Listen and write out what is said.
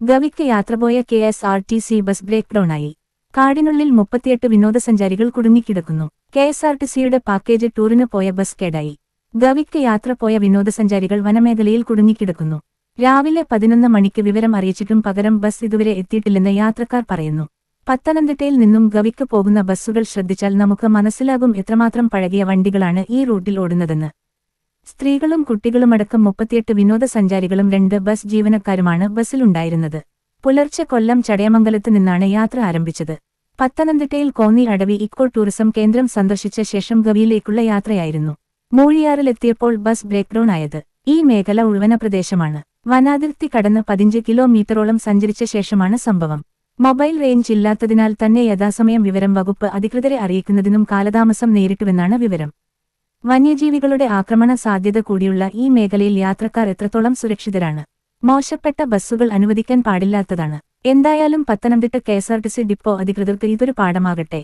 ഗവിക്ക് യാത്ര പോയ K S R T C bus break ഡൌണായി. കാടിനുള്ളിൽ മുപ്പത്തിയെട്ട് വിനോദസഞ്ചാരികൾ കുടുങ്ങിക്കിടക്കുന്നു. കെ എസ് ആർ ടി സിയുടെ പാക്കേജ് ടൂറിന് പോയ ബസ് കേടായി. ഗവിക്ക് യാത്ര പോയ വിനോദസഞ്ചാരികൾ വനമേഖലയിൽ കുടുങ്ങിക്കിടക്കുന്നു. രാവിലെ പതിനൊന്ന് മണിക്ക് വിവരം അറിയിച്ചിട്ടും പകരം ബസ് ഇതുവരെ എത്തിയിട്ടില്ലെന്ന് യാത്രക്കാർ പറയുന്നു. പത്തനംതിട്ടയിൽ നിന്നും ഗവിക്ക് പോകുന്ന ബസ്സുകൾ ശ്രദ്ധിച്ചാൽ നമുക്ക് മനസ്സിലാകും എത്രമാത്രം പഴകിയ വണ്ടികളാണ് ഈ റൂട്ടിൽ ഓടുന്നതെന്ന്. സ്ത്രീകളും കുട്ടികളുമടക്കം മുപ്പത്തിയെട്ട് വിനോദസഞ്ചാരികളും രണ്ട് ബസ് ജീവനക്കാരുമാണ് ബസ്സിലുണ്ടായിരുന്നത്. പുലർച്ചെ കൊല്ലം ചടയമംഗലത്ത് നിന്നാണ് യാത്ര ആരംഭിച്ചത്. പത്തനംതിട്ടയിൽ കോന്നി അടവി ഇക്കോ ടൂറിസം കേന്ദ്രം സന്ദർശിച്ച ശേഷം ഗവിയിലേക്കുള്ള യാത്രയായിരുന്നു. മൂഴിയാറിലെത്തിയപ്പോൾ ബസ് ബ്രേക്ക് ഡൌൺ ആയത്. ഈ മേഖല ഉഴുവന പ്രദേശമാണ്. വനാതിർത്തി കടന്ന് പതിഞ്ച് കിലോമീറ്ററോളം സഞ്ചരിച്ച ശേഷമാണ് സംഭവം. മൊബൈൽ റേഞ്ച് ഇല്ലാത്തതിനാൽ തന്നെ യഥാസമയം വിവരം വകുപ്പ് അധികൃതരെ അറിയിക്കുന്നതിനും കാലതാമസം നേരിട്ടുവെന്നാണ് വിവരം. വന്യജീവികളുടെ ആക്രമണ സാധ്യത കൂടിയുള്ള ഈ മേഖലയിൽ യാത്രക്കാർ എത്രത്തോളം സുരക്ഷിതരാണ്. മോശപ്പെട്ട ബസ്സുകൾ അനുവദിക്കാൻ പാടില്ലാത്തതാണ്. എന്തായാലും പത്തനംതിട്ട കെഎസ്ആർടിസി ഡിപ്പോ അധികൃതർക്ക് ഇതൊരു പാഠമാകട്ടെ.